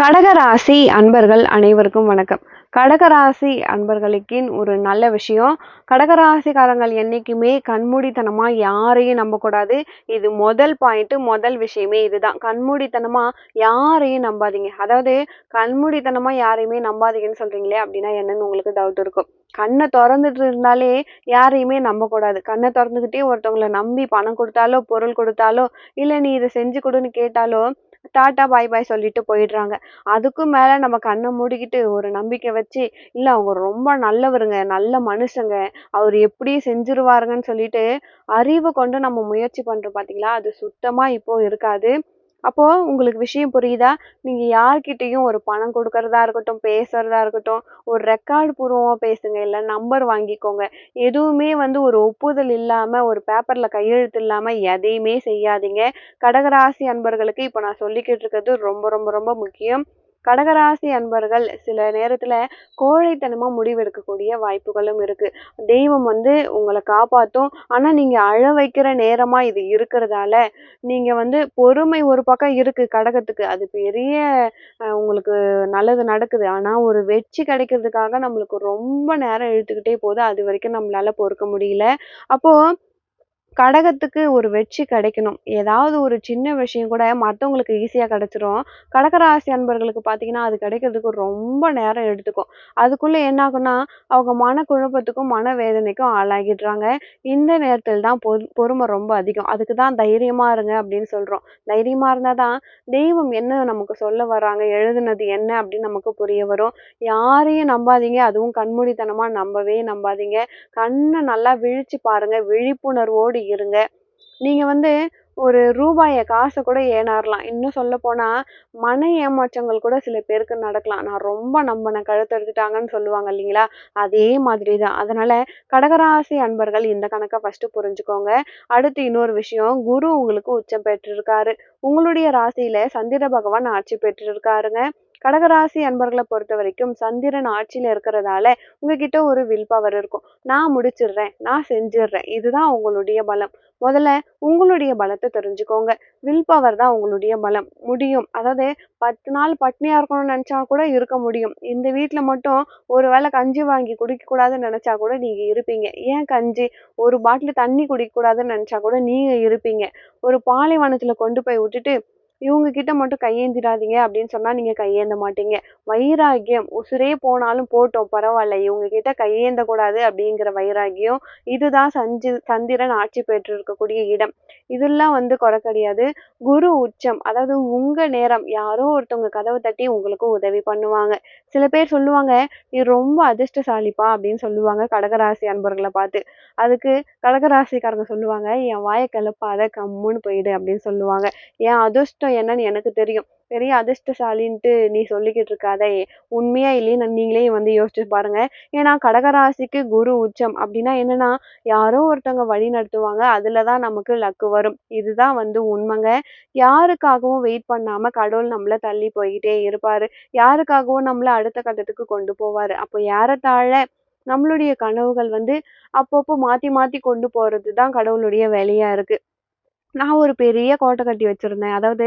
கடகராசி அன்பர்கள் அனைவருக்கும் வணக்கம். கடகராசி அன்பர்களுக்கின் ஒரு நல்ல விஷயம். கடகராசிக்காரங்கள் என்றைக்குமே கண்மூடித்தனமாக யாரையும் நம்பக்கூடாது. இது முதல் பாயிண்ட்டு முதல் விஷயமே இதுதான். கண்மூடித்தனமாக யாரையும் நம்பாதீங்க. அதாவது கண்மூடித்தனமாக யாரையுமே நம்பாதீங்கன்னு சொல்கிறீங்களே அப்படின்னா என்னன்னு உங்களுக்கு டவுட் இருக்கும். கண்ணை திறந்துட்டு இருந்தாலே யாரையுமே நம்பக்கூடாது. கண்ணை திறந்துக்கிட்டே ஒருத்தவங்களை நம்பி பணம் கொடுத்தாலோ பொருள் கொடுத்தாலோ இல்லை நீ இதை செஞ்சு கொடுன்னு கேட்டாலோ டாட்டா பாய் பாய் சொல்லிட்டு போயிடுறாங்க. அதுக்கும் மேல நம்ம கண்ணை மூடிக்கிட்டு ஒரு நம்பிக்கை வச்சு இல்ல அவங்க ரொம்ப நல்லவருங்க நல்ல மனுஷங்க. அவர் எப்படி செஞ்சிருவாருங்கன்னு சொல்லிட்டு அறிவை கொண்டு நம்ம முயற்சி பண்றோம். பாத்தீங்களா? அது சுத்தமா இப்போ இருக்காது. அப்போது உங்களுக்கு விஷயம் புரியுதா? நீங்கள் யார்கிட்டேயும் ஒரு பணம் கொடுக்கறதா இருக்கட்டும் பேசுகிறதா இருக்கட்டும் ஒரு ரெக்கார்டு பூர்வமாக பேசுங்க. இல்லை நம்பர் வாங்கிக்கோங்க. எதுவுமே வந்து ஒரு ஒப்புதல் இல்லாமல் ஒரு பேப்பரில் கையெழுத்து இல்லாமல் எதையுமே செய்யாதீங்க. கடகராசி அன்பர்களுக்கு இப்போ நான் சொல்லிக்கிட்டு இருக்கிறது ரொம்ப ரொம்ப ரொம்ப முக்கியம். கடகராசி அன்பர்கள் சில நேரத்தில் கோழைத்தனமாக முடிவெடுக்கக்கூடிய வாய்ப்புகளும் இருக்குது தெய்வம் வந்து உங்களை காப்பாற்றும் ஆனால் நீங்கள் அழ வைக்கிற நேரமாக இது இருக்கிறதால நீங்கள் வந்து பொறுமை ஒரு பக்கம் இருக்குது கடகத்துக்கு. அது பெரிய உங்களுக்கு நல்லது நடக்குது. ஆனால் ஒரு வெற்றி கிடைக்கிறதுக்காக நம்மளுக்கு ரொம்ப நேரம் இழுத்துக்கிட்டே போகுது. அது வரைக்கும் நம்மளால் பொறுக்க முடியல. அப்போது கடகத்துக்கு ஒரு வெற்றி கிடைக்கணும். ஏதாவது ஒரு சின்ன விஷயம் கூட மற்றவங்களுக்கு ஈஸியாக கிடைச்சிரும். கடகராசி அன்பர்களுக்கு பார்த்தீங்கன்னா அது கிடைக்கிறதுக்கு ரொம்ப நேரம் எடுத்துக்கும். அதுக்குள்ளே என்ன ஆகும்னா அவங்க மனக்குழப்பத்துக்கும் மனவேதனைக்கும் ஆளாகிடுறாங்க. இந்த நேரத்தில் தான் பொ பொறுமை ரொம்ப அதிகம். அதுக்கு தான் தைரியமாக இருங்க அப்படின்னு சொல்கிறோம் தைரியமாக இருந்தால் தான் தெய்வம் என்ன நமக்கு சொல்ல வர்றாங்க எழுதுனது என்ன அப்படின்னு நமக்கு புரிய வரும். யாரையும் நம்பாதீங்க. அதுவும் கண்மூடித்தனமாக நம்பவே நம்பாதீங்க. கண்ணை நல்லா விழிச்சு பாருங்க. விழிப்புணர்வோடு இருங்க. நீங்கள் வந்து ஒரு ரூபாயை காசை கூட ஏனாரலாம் இன்னும் சொல்ல போனால் மன ஏமாற்றங்கள் கூட சில பேருக்கு நடக்கலாம். நான் ரொம்ப நம்பின கழுத்தெடுத்துட்டாங்கன்னு சொல்லுவாங்க இல்லைங்களா? அதே மாதிரி தான் அதனால் கடகராசி அன்பர்கள் இந்த கணக்கை ஃபஸ்ட்டு புரிஞ்சுக்கோங்க. அடுத்து இன்னொரு விஷயம் குரு உங்களுக்கு உச்சம் பெற்றிருக்காரு. உங்களுடைய ராசியில் சந்திர பகவான் ஆட்சி பெற்றிருக்காருங்க. கடகராசி அன்பர்களை பொறுத்த வரைக்கும் சந்திரன் ஆட்சியில் இருக்கிறதால உங்ககிட்ட ஒரு வில் பவர் இருக்கும். நான் முடிச்சிடுறேன் நான் செஞ்சிடுறேன். இதுதான் உங்களுடைய பலம். முதல்ல உங்களுடைய பலத்தை தெரிஞ்சுக்கோங்க. வில் பவர் தான் உங்களுடைய பலம். முடியும். அதாவது பத்து நாள் பட்னியாக இருக்கணும்னு நினச்சா கூட இருக்க முடியும். இந்த வீட்டில் மட்டும் ஒரு வேளை கஞ்சி வாங்கி குடிக்கக்கூடாதுன்னு நினச்சா கூட நீங்கள் இருப்பீங்க. ஏன் கஞ்சி? ஒரு பாட்டில் தண்ணி குடிக்கக்கூடாதுன்னு நினச்சா கூட நீங்கள் இருப்பீங்க. ஒரு பாலைவனத்தில் கொண்டு போய் விட்டுட்டு இவங்க கிட்ட மட்டும் கையேந்திராதீங்க அப்படின்னு சொன்னா நீங்க கையேந்த மாட்டீங்க. வைராகியம் உசுரே போனாலும் போட்டோம் பரவாயில்ல. இவங்க கிட்ட கையேந்த கூடாது அப்படிங்கிற வைராகியம் இதுதான் சஞ்சி சந்திரன் ஆட்சி பெற்று இருக்கக்கூடிய இடம். இதெல்லாம் வந்து குறை கிடையாது. குரு உச்சம் அதாவது உங்க நேரம் யாரோ ஒருத்தவங்க கதவை தட்டி உங்களுக்கு உதவி பண்ணுவாங்க. சில பேர் சொல்லுவாங்க நீ ரொம்ப அதிர்ஷ்டசாலிப்பா அப்படின்னு சொல்லுவாங்க கடகராசி அன்பர்களை பார்த்து. அதுக்கு கடகராசிக்காரங்க சொல்லுவாங்க என் வாயை கிளப்பாத கம்முன்னு போயிடு அப்படின்னு சொல்லுவாங்க. என் அதிர்ஷ்டம் என்னன்னு எனக்கு தெரியும். பெரிய அதிர்ஷ்டசாலின்ட்டு நீ சொல்லிக்கிட்டு இருக்காதே. உண்மையா இல்லைன்னு நீங்களே வந்து யோசிச்சு பாருங்க. ஏன்னா கடகராசிக்கு குரு உச்சம். அப்படின்னா என்னன்னா யாரோ ஒருத்தவங்க வழி நடத்துவாங்க. அதுலதான் நமக்கு லக்கு வரும். இதுதான் வந்து உண்மைங்க. யாருக்காகவும் வெயிட் பண்ணாம கடவுள் நம்மள தள்ளி போய்கிட்டே இருப்பாரு. யாருக்காகவும் நம்மள அடுத்த கட்டத்துக்கு கொண்டு போவாரு. அப்போ ஏறத்தாழ நம்மளுடைய கனவுகள் வந்து அப்பப்போ மாத்தி மாத்தி கொண்டு போறது தான் கடவுளுடைய வேலையா இருக்கு. நான் ஒரு பெரிய கோட்டை கட்டி வச்சுருந்தேன். அதாவது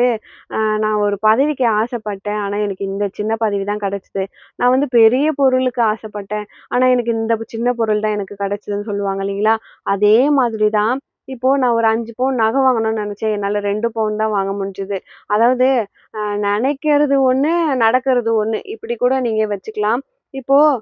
நான் ஒரு பதவிக்கு ஆசைப்பட்டேன். ஆனால் எனக்கு இந்த சின்ன பதவி தான் கிடச்சிது. நான் வந்து பெரிய பொருளுக்கு ஆசைப்பட்டேன். ஆனால் எனக்கு இந்த சின்ன பொருள் தான் எனக்கு கிடச்சிதுன்னு சொல்லுவாங்க இல்லைங்களா? அதே மாதிரி தான் இப்போது நான் ஒரு அஞ்சு பவுன் நகை வாங்கணும்னு நினச்சேன். என்னால் ரெண்டு பவுன் தான் வாங்க முடிஞ்சுது. அதாவது நினைக்கிறது ஒன்று நடக்கிறது ஒன்று இப்படி கூட நீங்கள் வச்சுக்கலாம். இப்போது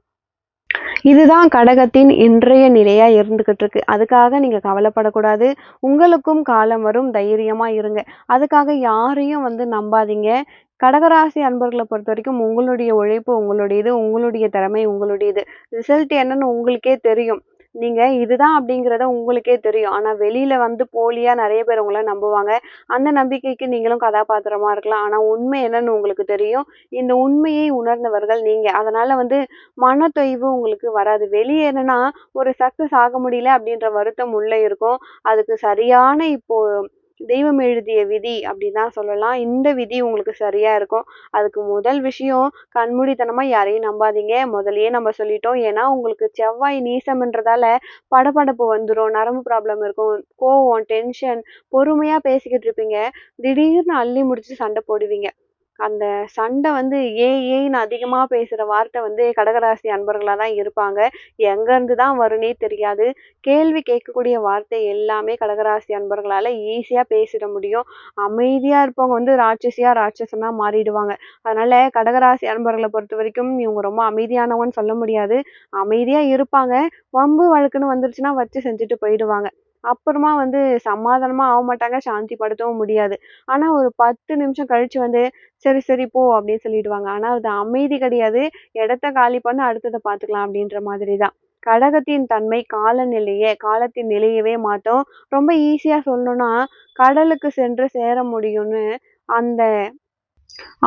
இதுதான் கடகத்தின் இன்றைய நிலையாக இருந்துக்கிட்டு இருக்கு. அதுக்காக நீங்கள் கவலைப்படக்கூடாது. உங்களுக்கும் காலம் வரும். தைரியமாக இருங்க. அதுக்காக யாரையும் வந்து நம்பாதீங்க. கடகராசி அன்பர்களை பொறுத்த வரைக்கும் உங்களுடைய உழைப்பு உங்களுடையது உங்களுடைய திறமை உங்களுடையது. ரிசல்ட் என்னன்னு உங்களுக்கே தெரியும். நீங்க இதுதான் அப்படிங்கிறத உங்களுக்கே தெரியும். ஆனா வெளியில வந்து போலியா நிறைய பேர் உங்களை நம்புவாங்க. அந்த நம்பிக்கைக்கு நீங்களும் கதாபாத்திரமா இருக்கலாம். ஆனா உண்மை என்னன்னு உங்களுக்கு தெரியும். இந்த உண்மையை உணர்ந்தவர்கள் நீங்க. அதனால வந்து மனத்தொய்வு உங்களுக்கு வராது. வெளியே என்னன்னா ஒரு சக்சஸ் ஆக முடியல அப்படின்ற வருத்தம் உள்ள இருக்கும். அதுக்கு சரியான இப்போ தெய்வம் எழுதிய விதி அப்படின்னு தான் சொல்லலாம். இந்த விதி உங்களுக்கு சரியா இருக்கும். அதுக்கு முதல் விஷயம் கண்மூடித்தனமா யாரையும் நம்பாதீங்க. முதல்லயே நம்ம சொல்லிட்டோம். ஏன்னா உங்களுக்கு செவ்வாய் நீசம்ன்றதால படபடப்பு வந்துடும் நரம்பு ப்ராப்ளம் இருக்கும். கோவம் டென்ஷன் பொறுமையா பேசிக்கிட்டு இருப்பீங்க. திடீர்னு அள்ளி முடிச்சு சண்டை போடுவீங்க. அந்த சண்டை வந்து ஏ ஏன்னு அதிகமாக பேசுகிற வார்த்தை வந்து கடகராசி அன்பர்களாக தான் இருப்பாங்க. எங்கேருந்து தான் வரும்னே தெரியாது. கேள்வி கேட்கக்கூடிய வார்த்தை எல்லாமே கடகராசி அன்பர்களால் ஈஸியாக பேசிட முடியும். அமைதியாக இருப்பவங்க வந்து ராட்சசியாக ராட்சசனாக மாறிடுவாங்க. அதனால் கடகராசி அன்பர்களை பொறுத்த வரைக்கும் இவங்க ரொம்ப அமைதியானவன்னு சொல்ல முடியாது. அமைதியாக இருப்பாங்க. வம்பு வழக்குன்னு வந்துருச்சுன்னா வச்சு செஞ்சுட்டு போயிடுவாங்க. அப்புறமா வந்து சமாதானமா ஆக மாட்டாங்க சாந்தி படுத்தவும் முடியாது. ஆனா ஒரு பத்து நிமிஷம் கழிச்சு வந்து சரி சரி போ அப்படின்னு சொல்லிடுவாங்க. ஆனா அது அமைதி கிடையாது. இடத்த காலி பண்ண அடுத்ததை பார்த்துக்கலாம் அப்படின்ற மாதிரி தான் கடகத்தின் தன்மை காலநிலையே காலத்தின் நிலையவே மாற்றும். ரொம்ப ஈஸியா சொல்லணும்னா கடலுக்கு சென்று சேர முடியும்னு அந்த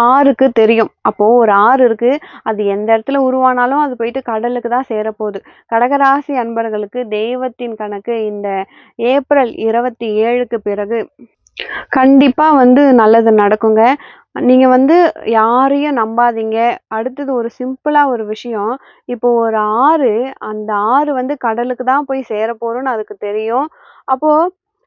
ஆறுக்கு தெரியும். அப்போ ஒரு ஆறு இருக்கு. அது எந்த இடத்துல உருவானாலும் அது போயிட்டு கடலுக்கு தான் சேரப்போகுது. கடகராசி அன்பர்களுக்கு தெய்வத்தின் கணக்கு இந்த ஏப்ரல் இருபத்தி ஏழுக்கு பிறகு கண்டிப்பா வந்து நல்லது நடக்குங்க. நீங்க வந்து யாரையும் நம்பாதீங்க. அடுத்தது ஒரு சிம்பிளா ஒரு விஷயம். இப்போ ஒரு ஆறு அந்த ஆறு வந்து கடலுக்கு தான் போய் சேரப்போகிறோன்னு அதுக்கு தெரியும். அப்போ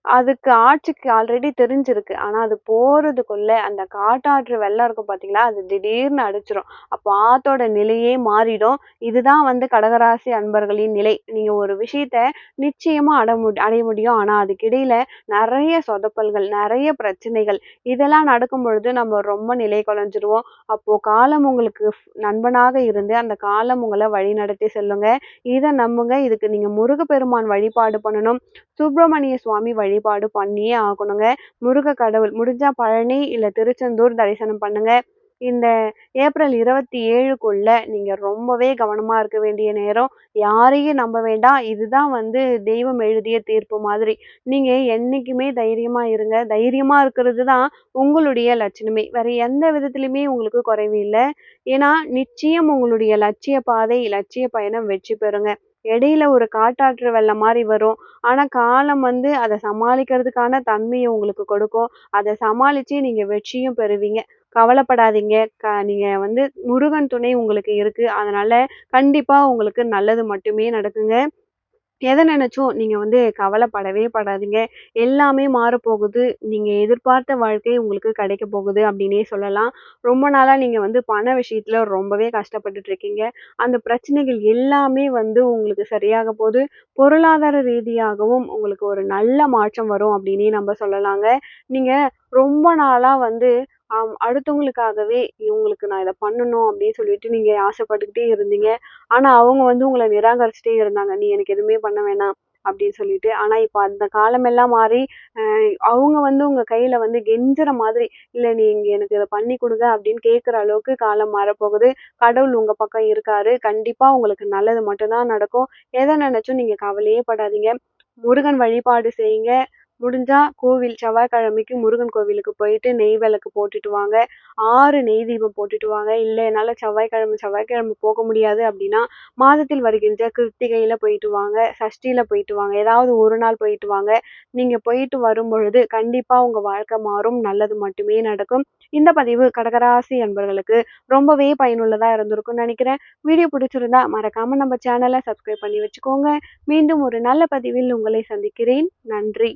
அதுக்கு ஆட்சிக்கு ஆல்ரெடி தெரிஞ்சிருக்கு. ஆனா அது போறதுக்குள்ள அந்த காட்டாற்று வெள்ளம் இருக்கும் பாத்தீங்களா? அது திடீர்னு அடிச்சிடும் அப்போ ஆத்தோட நிலையே மாறிடும். இதுதான் வந்து கடகராசி அன்பர்களின் நிலை. நீங்க ஒரு விஷயத்த நிச்சயமா அட மு அடைய முடியும். ஆனா அதுக்கிடையில நிறைய சொதப்பல்கள் நிறைய பிரச்சனைகள் இதெல்லாம் நடக்கும் பொழுது நம்ம ரொம்ப நிலை குலைஞ்சிருவோம். அப்போ காலம் உங்களுக்கு நண்பனாக இருந்து அந்த காலம் உங்களை வழி நடத்தி செல்லுங்க. இதை நம்புங்க. இதுக்கு நீங்க முருகப்பெருமான் வழிபாடு பண்ணணும். சுப்பிரமணிய சுவாமி வழி வழிபாடு பண்ணியே ஆகணுங்க. முருக கடவுள் முடிஞ்சா பழனி இல்ல திருச்செந்தூர் தரிசனம் பண்ணுங்க. இந்த ஏப்ரல் இருபத்தி ஏழுக்குள்ள நீங்க ரொம்பவே கவனமா இருக்க வேண்டிய நேரம். யாரையும் நம்ப வேண்டாம். இதுதான் வந்து தெய்வம் எழுதிய தீர்ப்பு மாதிரி. நீங்க என்னைக்குமே தைரியமா இருங்க. தைரியமா இருக்கிறது தான் உங்களுடைய லட்சணமே. வேற எந்த விதத்திலுமே உங்களுக்கு குறைவு இல்லை. ஏன்னா நிச்சயம் உங்களுடைய லட்சிய பாதை லட்சிய பயணம் வெற்றி பெறுங்க. இடையில ஒரு காட்டாற்று வெள்ளம் மாதிரி வரும். ஆனால் காலம் வந்து அதை சமாளிக்கிறதுக்கான தன்மையை உங்களுக்கு கொடுக்கும். அதை சமாளித்து நீங்கள் வெற்றியும் பெறுவீங்க. கவலைப்படாதீங்க. க நீங்கள் வந்து முருகன் துணை உங்களுக்கு இருக்குது அதனால் கண்டிப்பாக உங்களுக்கு நல்லது மட்டுமே நடக்குங்க. எதை நினைச்சும் நீங்க வந்து கவலைப்படவே படாதீங்க. எல்லாமே மாறப்போகுது. நீங்க எதிர்பார்த்த வாழ்க்கை உங்களுக்கு கிடைக்க போகுது அப்படின்னே சொல்லலாம். ரொம்ப நாளா நீங்க வந்து பண விஷயத்துல ரொம்பவே கஷ்டப்பட்டுட்டு இருக்கீங்க. அந்த பிரச்சனைகள் எல்லாமே வந்து உங்களுக்கு சரியாக போகுது பொருளாதார ரீதியாகவும் உங்களுக்கு ஒரு நல்ல மாற்றம் வரும் அப்படின்னே நம்ம சொல்லலாங்க. நீங்க ரொம்ப நாளா வந்து அடுத்தவங்களுக்காகவே இவங்களுக்கு நான் இதை பண்ணணும் அப்படின்னு சொல்லிட்டு நீங்க ஆசைப்பட்டுக்கிட்டே இருந்தீங்க. ஆனா அவங்க வந்து உங்களை நிராகரிச்சுட்டே இருந்தாங்க. நீ எனக்கு எதுவுமே பண்ண வேணாம் அப்படின்னு சொல்லிட்டு. ஆனா இப்ப அந்த காலமெல்லாம் மாறி அவங்க வந்து உங்க கையில வந்து கெஞ்சுற மாதிரி இல்ல நீங்க எனக்கு இதை பண்ணி கொடுங்க அப்படின்னு கேட்குற அளவுக்கு காலம் மாறப்போகுது. கடவுள் உங்க பக்கம் இருக்காரு. கண்டிப்பா உங்களுக்கு நல்லது மட்டும்தான் நடக்கும். எதை நினைச்சும் நீங்க கவலையே படாதீங்க. முருகன் வழிபாடு செய்யுங்க. முடிஞ்சா கோவில் செவ்வாய்க்கிழமைக்கு முருகன் கோவிலுக்கு போயிட்டு நெய் விளக்கு போட்டுட்டு வாங்க. ஆறு நெய் தீபம் போட்டுட்டு வாங்க. இல்லை என்னால் செவ்வாய்க்கிழமை செவ்வாய்க்கிழமை போக முடியாது அப்படின்னா மாதத்தில் வருகின்ற கிருத்திகையில் போயிட்டு வாங்க. சஷ்டியில் போயிட்டு வாங்க. ஏதாவது ஒரு நாள் போயிட்டு வாங்க. நீங்கள் போயிட்டு வரும் பொழுது கண்டிப்பாக உங்கள் வாழ்க்கை மாறும். நல்லது மட்டுமே நடக்கும். இந்த பதிவு கடகராசி அன்பர்களுக்கு ரொம்பவே பயனுள்ளதாக இருந்திருக்கும்னு நினைக்கிறேன். வீடியோ பிடிச்சிருந்தா மறக்காமல் நம்ம சேனலை சப்ஸ்கிரைப் பண்ணி வச்சுக்கோங்க. மீண்டும் ஒரு நல்ல பதிவில் உங்களை சந்திக்கிறேன். நன்றி.